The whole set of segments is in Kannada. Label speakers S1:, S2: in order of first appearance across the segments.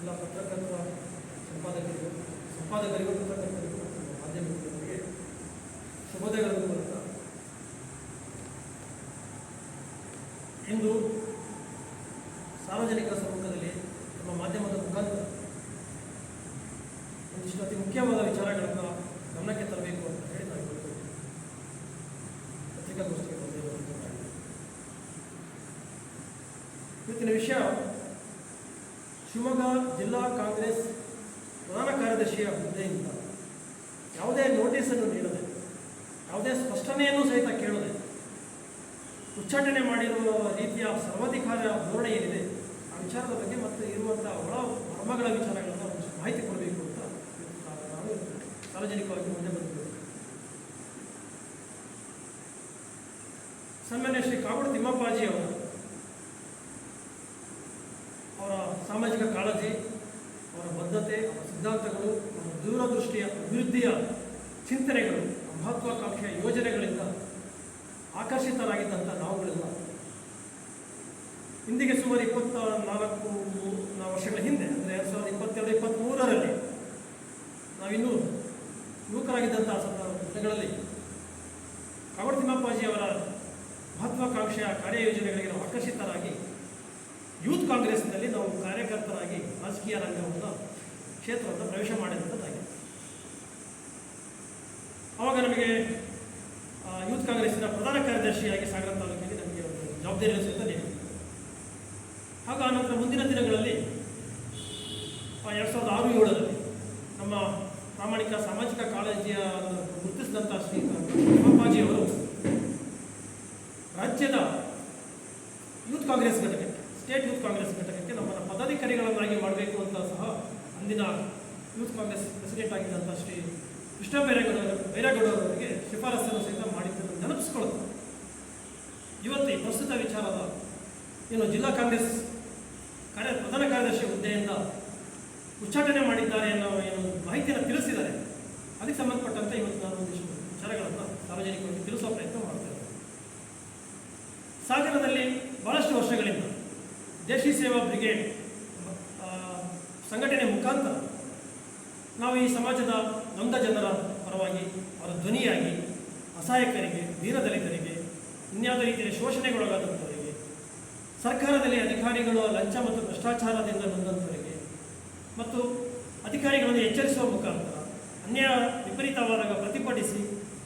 S1: ಎಲ್ಲ ಪತ್ರಕರ್ತರ ಸಂಪಾದಕರಿಗೆ, ಸಂಪಾದಕರಿಗೂ ಪತ್ರಕರ್ತರಿಗೂ ಮತ್ತು ಮಾಧ್ಯಮಿಕರಿಗೆ ಶುಭೋದಯಗಳನ್ನು ಇಂದು ಸಾರ್ವಜನಿಕರ ಸಮ್ಮುಖದಲ್ಲಿ ನಮ್ಮ ಮಾಧ್ಯಮದ ಮುಖಾಂತರ ಒಂದಿಷ್ಟು ಅತಿ ಮುಖ್ಯವಾದ ವಿಚಾರಗಳನ್ನು ಗಮನಕ್ಕೆ ತರಬೇಕು ಅಂತ ಹೇಳಿ ನಾವು ಪತ್ರಿಕಾಗೋಷ್ಠಿಗೆ ಬಂದಿರುವಂಥ ಇವತ್ತಿನ ವಿಷಯ ಶಿವಮೊಗ್ಗ ಜಿಲ್ಲಾ ಕಾಂಗ್ರೆಸ್ ಪ್ರಧಾನ ಕಾರ್ಯದರ್ಶಿಯ ಹುದ್ದೆಯಿಂದ ಯಾವುದೇ ನೋಟಿಸನ್ನು ನೀಡದೆ, ಯಾವುದೇ ಸ್ಪಷ್ಟನೆಯನ್ನು ಸಹಿತ ಕೇಳದೆ, ಉಚ್ಚಾಟನೆ ಮಾಡಿರುವ ರೀತಿಯ ಸರ್ವಾಧಿಕಾರ ಧೋರಣೆ ಏನಿದೆ, ಆ ವಿಚಾರದ ಬಗ್ಗೆ ಮತ್ತು ಇರುವಂಥ ಒಳ ಮರ್ಮಗಳ ವಿಚಾರಗಳನ್ನು ಮಾಹಿತಿ ಕೊಡಬೇಕು ಅಂತ ನಾವು ಸಾರ್ವಜನಿಕವಾಗಿ ಮುಂದೆ ಬಂದಿದ್ದೇವೆ ಸನ್ಮಾನ್ಯ ಶ್ರೀ ಕಾಗೋಡು ತಿಮ್ಮಪ್ಪಾಜಿ ಅವರು ಅವರ ಸಾಮಾಜಿಕ ಕಾಳಜಿ, ಅವರ ಬದ್ಧತೆ, ಅವರ ಸಿದ್ಧಾಂತಗಳು, ಅವರ ದೂರದೃಷ್ಟಿಯ ಅಭಿವೃದ್ಧಿಯ ಚಿಂತನೆಗಳು, ಮಹತ್ವಾಕಾಂಕ್ಷೆಯ ಯೋಜನೆಗಳಿಂದ ಆಕರ್ಷಿತರಾಗಿದ್ದಂಥ ನಾವುಗಳೆಲ್ಲ ಇಂದಿಗೆ ಸುಮಾರು ಇಪ್ಪತ್ತ ನಾಲ್ಕು ವರ್ಷಗಳ ಹಿಂದೆ, ಅಂದರೆ ಎರಡು ಸಾವಿರದ ಇಪ್ಪತ್ತೆರಡು ಇಪ್ಪತ್ತ್ಮೂರರಲ್ಲಿ ನಾವಿನ್ನೂ ಯುವಕರಾಗಿದ್ದಂಥ ಸಂದರ್ಭ ದಿನಗಳಲ್ಲಿ ಕಾಗೋಡು ತಿಮ್ಮಪ್ಪಾಜಿ ಅವರ ಮಹತ್ವಾಕಾಂಕ್ಷೆಯ ಕಾರ್ಯಯೋಜನೆಗಳಿಗೆ ನಾವು ಆಕರ್ಷಿತರಾಗಿ ಯೂತ್ ಕಾಂಗ್ರೆಸ್ನಲ್ಲಿ ನಾವು ಕಾರ್ಯಕರ್ತರಾಗಿ ರಾಜಕೀಯ ರಂಗವನ್ನು, ಕ್ಷೇತ್ರವನ್ನು ಪ್ರವೇಶ ಮಾಡಿದಂಥದ್ದಾಗಿದೆ. ಆವಾಗ ನಮಗೆ ಯೂತ್ ಕಾಂಗ್ರೆಸ್ಸಿನ ಪ್ರಧಾನ ಕಾರ್ಯದರ್ಶಿಯಾಗಿ ಸಾಗರ ತಾಲೂಕಿನಲ್ಲಿ ನಮಗೆ ಒಂದು ಜವಾಬ್ದಾರಿಯನ್ನು ಸಹಿತ ನೀಡಿದೆ ಹಾಗೂ ಆನಂತರ ಮುಂದಿನ ದಿನಗಳಲ್ಲಿ ಎರಡು ಸಾವಿರದ ಆರು ಏಳರಲ್ಲಿ ನಮ್ಮ ಪ್ರಾಮಾಣಿಕ ಸಾಮಾಜಿಕ ಕಾಳಜಿಯ ಗುರುತಿಸಿದಂಥ ಶ್ರೀ ಅಪ್ಪಾಜಿಯವರು ರಾಜ್ಯದ ಯೂತ್ ಕಾಂಗ್ರೆಸ್ ಘಟಕಕ್ಕೆ ಸ್ಟೇಟ್ ಯೂತ್ ಕಾಂಗ್ರೆಸ್ ಘಟಕಕ್ಕೆ ನಮ್ಮನ್ನು ಪದಾಧಿಕಾರಿಗಳನ್ನಾಗಿ ಮಾಡಬೇಕು ಅಂತ ಸಹ ಅಂದಿನ ಯೂತ್ ಕಾಂಗ್ರೆಸ್ ಪ್ರೆಸಿಡೆಂಟ್ ಆಗಿದ್ದಂಥ ಶ್ರೀ ಕೃಷ್ಣ ಬೈರೇಗೌಡ ಬೈರೇಗೌಡರವರಿಗೆ ಶಿಫಾರಸನ್ನು ಸಹಿತ ಮಾಡಿದ್ದನ್ನು ನೆನಪಿಸ್ಕೊಳ್ಳುತ್ತೆ ಇವತ್ತು ಈ ಪ್ರಸ್ತುತ ವಿಚಾರದ ಏನು ಜಿಲ್ಲಾ ಕಾಂಗ್ರೆಸ್ ಕಾರ್ಯ, ಪ್ರಧಾನ ಕಾರ್ಯದರ್ಶಿ ಹುದ್ದೆಯಿಂದ ಉಚ್ಚಾಟನೆ ಮಾಡಿದ್ದಾರೆ ಅನ್ನೋ ಏನು ಮಾಹಿತಿಯನ್ನು ತಿಳಿಸಿದ್ದಾರೆ. ಅದಕ್ಕೆ ಸಂಬಂಧಪಟ್ಟಂತೆ ಇವತ್ತು ನಾನು ಒಂದಿಷ್ಟು ವಿಚಾರಗಳನ್ನು ಸಾರ್ವಜನಿಕವಾಗಿ ತಿಳಿಸುವ ಪ್ರಯತ್ನ ಮಾಡ್ತೇನೆ ಸಾಗರದಲ್ಲಿ ಬಹಳಷ್ಟು ವರ್ಷಗಳಿಂದ ದೇಶಿ ಸೇವಾ ಬ್ರಿಗೇಡ್ ಸಂಘಟನೆ ಮುಖಾಂತರ ನಾವು ಈ ಸಮಾಜದ ನೊಂದ ಜನರ ಪರವಾಗಿ, ಅವರ ಧ್ವನಿಯಾಗಿ, ಅಸಹಾಯಕರಿಗೆ, ದೀನದಲಿತರಿಗೆ, ಇನ್ಯಾವುದೇ ರೀತಿಯ ಶೋಷಣೆಗೊಳಗಾದಂಥವರಿಗೆ ಸರ್ಕಾರದಲ್ಲಿ ಅಧಿಕಾರಿಗಳು ಲಂಚ ಮತ್ತು ಭ್ರಷ್ಟಾಚಾರದಿಂದ ನೊಂದಂಥವರಿಗೆ ಮತ್ತು ಅಧಿಕಾರಿಗಳನ್ನು ಎಚ್ಚರಿಸುವ ಮುಖಾಂತರ, ಅನ್ಯಾಯ ವಿಪರೀತವಾದಾಗ ಪ್ರತಿಭಟಿಸಿ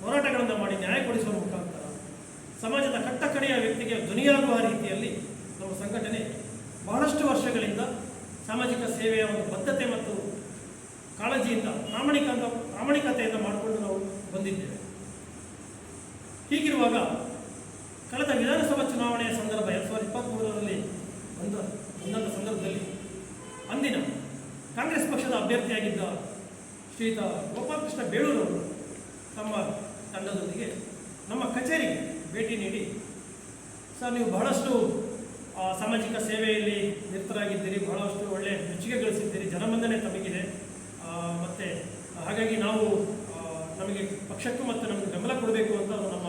S1: ಹೋರಾಟಗಳನ್ನು ಮಾಡಿ ನ್ಯಾಯ ಕೊಡಿಸುವ ಮುಖಾಂತರ, ಸಮಾಜದ ಕಟ್ಟಕಡೆಯ ವ್ಯಕ್ತಿಗೆ ಧ್ವನಿಯಾಗುವ ರೀತಿಯಲ್ಲಿ ನಮ್ಮ ಸಂಘಟನೆ ಸಾಮಾಜಿಕ ಸೇವೆಯ ಒಂದು ಬದ್ಧತೆ ಮತ್ತು ಕಾಳಜಿಯಿಂದ ಪ್ರಾಮಾಣಿಕ ಪ್ರಾಮಾಣಿಕತೆಯಿಂದ ಮಾಡಿಕೊಂಡು ನಾವು ಬಂದಿದ್ದೇವೆ. ಹೀಗಿರುವಾಗ ಕಳೆದ ವಿಧಾನಸಭಾ ಚುನಾವಣೆಯ ಸಂದರ್ಭ ಎರಡು ಸಾವಿರದ ಇಪ್ಪತ್ತ್ಮೂರರಲ್ಲಿ ಬಂದ ಒಂದೊಂದು ಸಂದರ್ಭದಲ್ಲಿ ಅಂದಿನ ಕಾಂಗ್ರೆಸ್ ಪಕ್ಷದ ಅಭ್ಯರ್ಥಿಯಾಗಿದ್ದ ಶ್ರೀಯುತ ಗೋಪಾಲಕೃಷ್ಣ ಬೇಳೂರವರು ತಮ್ಮ ತಂಡದೊಂದಿಗೆ ನಮ್ಮ ಕಚೇರಿಗೆ ಭೇಟಿ ನೀಡಿ, ಸರ್, ನೀವು ಬಹಳಷ್ಟು ಸಾಮಾಜಿಕ ಸೇವೆಯಲ್ಲಿ ನಿರತರಾಗಿದ್ದೀರಿ, ಬಹಳಷ್ಟು ಒಳ್ಳೆ ಮೆಚ್ಚುಗೆ ಗಳಿಸಿದ್ದೀರಿ ಜನಮನ್ನಣೆ ತಮಗಿದೆ. ಮತ್ತು ಹಾಗಾಗಿ ನಾವು ನಮಗೆ ಪಕ್ಷಕ್ಕೂ ಮತ್ತು ನಮಗೆ ಬೆಂಬಲ ಕೊಡಬೇಕು ಅಂತ ನಮ್ಮ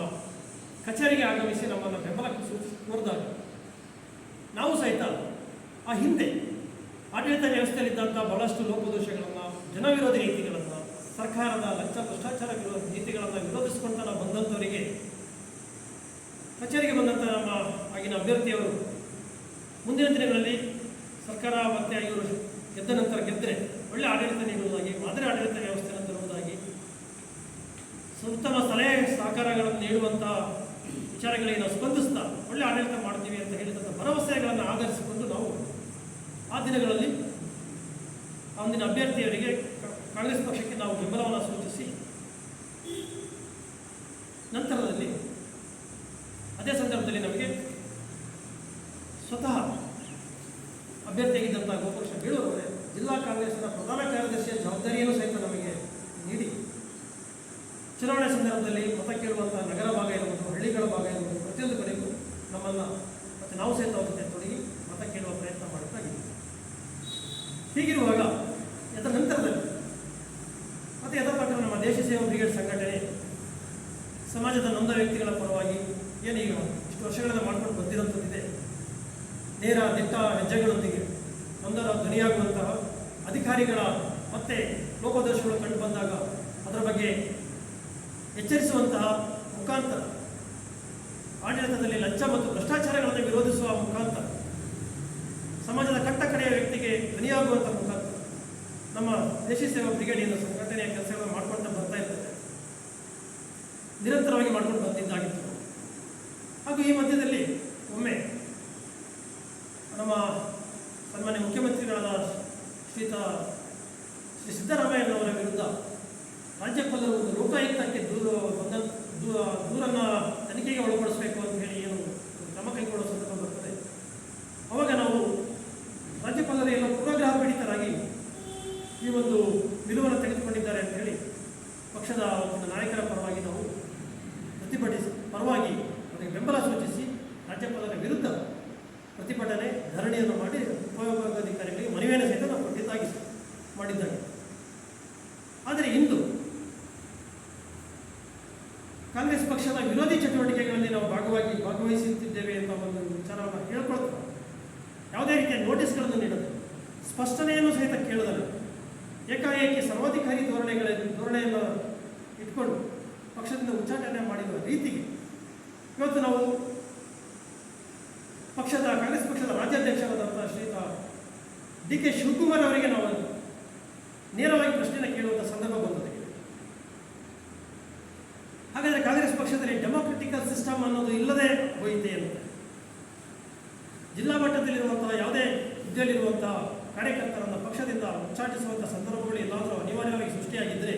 S1: ಕಚೇರಿಗೆ ಆಗಮಿಸಿ ನಮ್ಮನ್ನು ಬೆಂಬಲ ಕೋರಿದಾಗ ನಾವು ಸಹಿತ ಆ ಹಿಂದೆ ಆಡಳಿತ ವ್ಯವಸ್ಥೆಯಲ್ಲಿದ್ದಂಥ ಬಹಳಷ್ಟು ಲೋಪದೋಷಗಳನ್ನು, ಜನವಿರೋಧಿ ನೀತಿಗಳನ್ನು, ಸರ್ಕಾರದ ಲಂಚ ಭ್ರಷ್ಟಾಚಾರ ವಿರೋಧ ನೀತಿಗಳನ್ನು ವಿರೋಧಿಸಿಕೊಂಡು ನಾವು ಬಂದಂಥವರಿಗೆ, ಕಚೇರಿಗೆ ಬಂದಂಥ ನಮ್ಮ ಆಗಿನ ಅಭ್ಯರ್ಥಿಯವರು ಮುಂದಿನ ದಿನಗಳಲ್ಲಿ ಸರ್ಕಾರ ಮತ್ತೆ ಇವರು ಗೆದ್ದ ನಂತರ ಗೆದ್ದರೆ ಒಳ್ಳೆ ಆಡಳಿತ ನೀಡುವುದಾಗಿ, ಮಾದರಿ ಆಡಳಿತ ವ್ಯವಸ್ಥೆಯನ್ನು ತರುವುದಾಗಿ ಉತ್ತಮ ಸಲಹೆ ಸಹಕಾರಗಳನ್ನು ನೀಡುವಂಥ ವಿಚಾರಗಳಿಗೆ ನಾವು ಸ್ಪಂದಿಸ್ತಾ ಒಳ್ಳೆ ಆಡಳಿತ ಮಾಡ್ತೀವಿ ಅಂತ ಹೇಳಿದಂಥ ಭರವಸೆಗಳನ್ನು ಆಧರಿಸಿಕೊಂಡು ನಾವು ಆ ದಿನಗಳಲ್ಲಿ ಆ ಒಂದಿನ ಅಭ್ಯರ್ಥಿಯವರಿಗೆ ಕಾಂಗ್ರೆಸ್ ಪಕ್ಷಕ್ಕೆ ನಾವು ಬೆಂಬಲವನ್ನು ಸೂಚಿಸಿ ನಂತರದಲ್ಲಿ ಅದೇ ಸಂದರ್ಭದಲ್ಲಿ ನಮಗೆ ಸ್ವತಃ ಅಭ್ಯರ್ಥಿಯಾಗಿದ್ದಂಥ ಗೋಪಕ್ಷ ಬೇಳೂರವರೇ ಜಿಲ್ಲಾ ಕಾಂಗ್ರೆಸ್ನ ಪ್ರಧಾನ ಕಾರ್ಯದರ್ಶಿಯ ಜವಾಬ್ದಾರಿಯನ್ನು ಸಹಿತ ನಮಗೆ ನೀಡಿ. ಚುನಾವಣೆ ಸಂದರ್ಭದಲ್ಲಿ ಮತ ಕೇಳುವಂಥ ನಗರ ಭಾಗ ಇರಬಹುದು ಹಳ್ಳಿಗಳ ಭಾಗ ಇರಬಹುದು ಪ್ರತಿಯೊಂದು ಕಡೆಗೂ ನಮ್ಮನ್ನು ಮತ್ತು ನಾವು ಸಹಿತ ಅವರ ತೊಡಗಿ ಮತ ಕೇಳುವ ಪ್ರಯತ್ನ ಮಾಡುತ್ತಾ ಇದ್ದೀವಿ ಹೀಗಿರುವಾಗ ಅದರ ನಂತರದಲ್ಲಿ ಮತ್ತು ಯಥ ನಮ್ಮ ದೇಶ ಸೇವಾ ಬ್ರಿಗೇಡ್ ಸಂಘಟನೆ ಸಮಾಜದ ನೊಂದ ವ್ಯಕ್ತಿಗಳ ಪರವಾಗಿ ಏನೀಗ ಇಷ್ಟು ವರ್ಷಗಳಿಂದ ಮಾಡ್ಕೊಂಡು ಬಂದಿರುವಂಥದ್ದಿದೆ ನೇರ ದಿಟ್ಟ ಹೆಜ್ಜೆಗಳೊಂದಿಗೆ ಧ್ವನಿಯಾಗುವಂತಹ ಅಧಿಕಾರಿಗಳ ಮತ್ತೆ ಲೋಪದೋಷಗಳು ಕಂಡು ಬಂದಾಗ ಅದರ ಬಗ್ಗೆ ಎಚ್ಚರಿಸುವಂತಹ ಮುಖಾಂತರ, ಆಡಳಿತದಲ್ಲಿ ಲಂಚ ಮತ್ತು ಭ್ರಷ್ಟಾಚಾರಗಳನ್ನು ವಿರೋಧಿಸುವ ಮುಖಾಂತರ, ಸಮಾಜದ ಕಟ್ಟ ಕಡೆಯ ವ್ಯಕ್ತಿಗೆ ಧ್ವನಿಯಾಗುವಂತಹ ಮುಖಾಂತರ ನಮ್ಮ ದೇಶ ಸೇವಾ ಬ್ರಿಗೇಡಿಯನ್ನು ಸಂಘಟನೆಯ ಕೆಲಸಗಳನ್ನು ಮಾಡಿಕೊಳ್ತಾ ಬರ್ತಾ ಇರ್ತದೆ. ನಿರಂತರವಾಗಿ ಮಾಡ್ಕೊಂಡು ಬಂದಿದ್ದಾಗಿತ್ತು ಹಾಗೂ ಈ ಮಧ್ಯದಲ್ಲಿ ಒಮ್ಮೆ ನಮ್ಮ ಸನ್ಮಾನ್ಯ ಮುಖ್ಯಮಂತ್ರಿಗಳಾದ ಶ್ರೀತ ಶ್ರೀ ಸಿದ್ದರಾಮಯ್ಯನವರ ವಿರುದ್ಧ ರಾಜ್ಯಪಾಲರು ಒಂದು ಲೋಕಾಯುಕ್ತಕ್ಕೆ ದೂರು ದೂರನ್ನ ತನಿಖೆಗೆ ಒಳಪಡಿಸಬೇಕು ಅಂತ ಹೇಳಿ ಏನು ಕ್ರಮ ಕೈಗೊಳ್ಳುವ ಸಂದರ್ಭ ಬರ್ತದೆ ಅವಾಗ ನಾವು ರಾಜ್ಯಪಾಲರು ಏನೋ ಪೂರ್ವಗ್ರಹ ಪೀಡಿತರಾಗಿ ಈ ಒಂದು ನಿಲುವನ್ನು ತೆಗೆದುಕೊಂಡಿದ್ದಾರೆ ಅಂತ ಹೇಳಿ ಪಕ್ಷದ ಒಂದು ನಾಯಕರ ಪರವಾಗಿ ನಾವು ಪ್ರತಿಭಟಿಸಿ ಪರವಾಗಿ ಅವರಿಗೆ ಬೆಂಬಲ ಸೂಚಿಸಿ ರಾಜ್ಯಪಾಲರ ವಿರುದ್ಧ ಪ್ರತಿಭಟನೆ ಧರಣಿಯನ್ನು ಮಾಡಿ ಉಪವಿಭಾಗಾಧಿಕಾರಿಗಳಿಗೆ ಮನವಿಯನ್ನು ಸಹಿತ ನಾವು ಕೊಟ್ಟಿದ್ದಾಗಿ ಮಾಡಿದ್ದಾಗಿ ಆದರೆ ಇಂದು ಕಾಂಗ್ರೆಸ್ ಪಕ್ಷದ ವಿರೋಧಿ ಚಟುವಟಿಕೆಗಳಲ್ಲಿ ನಾವು ಭಾಗವಾಗಿ ಭಾಗವಹಿಸುತ್ತಿದ್ದೇವೆ ಅಂತ ಒಂದು ವಿಚಾರವನ್ನು ಹೇಳ್ಕೊಳ್ತಾರೆ ಯಾವುದೇ ರೀತಿಯ ನೋಟಿಸ್ಗಳನ್ನು ನೀಡೋದು ಸ್ಪಷ್ಟನೆಯನ್ನು ಸಹಿತ ಕೇಳೋದಲ್ಲ ಏಕಾಏಕಿ ಸರ್ವಾಧಿಕಾರಿ ಧೋರಣೆಗಳ, ಧೋರಣೆಯನ್ನು ಇಟ್ಕೊಂಡು ಪಕ್ಷದಿಂದ ಉಚ್ಚಾಟನೆ ಮಾಡಿದ ರೀತಿಗೆ ಇವತ್ತು ನಾವು ಪಕ್ಷದ, ಕಾಂಗ್ರೆಸ್ ಪಕ್ಷದ ರಾಜ್ಯಾಧ್ಯಕ್ಷರಾದಂಥ ಶ್ರೀಯುತ ಡಿ ಕೆ ಶಿವಕುಮಾರ್ ಅವರಿಗೆ ನಾವು ನೇರವಾಗಿ ಪ್ರಶ್ನೆಯನ್ನು ಕೇಳುವಂಥ ಸಂದರ್ಭ ಬಂದಿದೆ. ಹಾಗಾದರೆ ಕಾಂಗ್ರೆಸ್ ಪಕ್ಷದಲ್ಲಿ ಡೆಮೊಕ್ರೆಟಿಕಲ್ ಸಿಸ್ಟಮ್ ಅನ್ನೋದು ಇಲ್ಲದೆ ಹೋಯಿತೆ ಅಂತ ಜಿಲ್ಲಾ ಮಟ್ಟದಲ್ಲಿರುವಂತಹ ಯಾವುದೇ ಹುದ್ದೆಯಲ್ಲಿರುವಂತಹ ಕಾರ್ಯಕರ್ತರನ್ನು ಪಕ್ಷದಿಂದ ಉಚ್ಚಾಟಿಸುವಂಥ ಸಂದರ್ಭಗಳು ಎಲ್ಲಾದರೂ ಅನಿವಾರ್ಯವಾಗಿ ಸೃಷ್ಟಿಯಾಗಿದ್ದರೆ